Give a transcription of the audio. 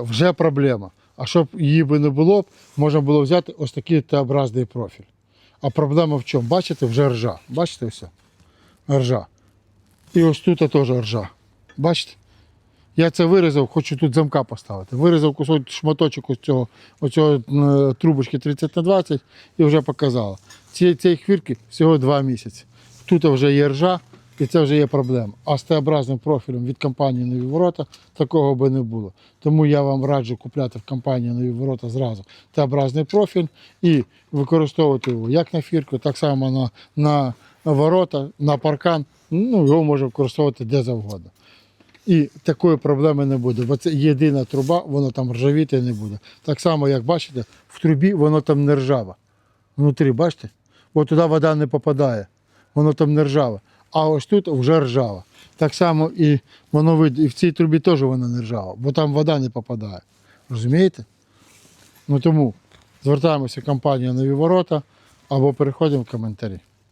Вже проблема. А щоб її би не було, можна було взяти ось такий Т-образний профіль. А проблема в чому? Бачите, вже ржа. Бачите все? Ржа. І ось тут теж ржа. Бачите? Я це вирізав, хочу тут замка поставити. Вирізав кусок шматочок ось цього, ось цього трубочки 30 на 20 і вже показала. Ці, цієї хвірки всього 2 місяці. Тут вже є ржа, і це вже є проблема. А з Т-образним профілем від компанії Нові Ворота такого би не було. Тому я вам раджу купляти в компанії Нові Ворота зразу Т-образний профіль і використовувати його як на фірку, так само на, на ворота, на паркан. Ну, його можна використовувати де завгодно. І такої проблеми не буде, бо це єдина труба, воно там ржавіти не буде. Так само, як бачите, в трубі воно там не ржаве. Внутрі, бачите? От туди вода не попадає, воно там не ржаве. А ось тут вже ржава. Так само і воно вид- і в цій трубі теж вона не ржава, бо там вода не попадає. Розумієте? Ну тому звертаємося в компанію Нові Ворота або переходимо в коментарі.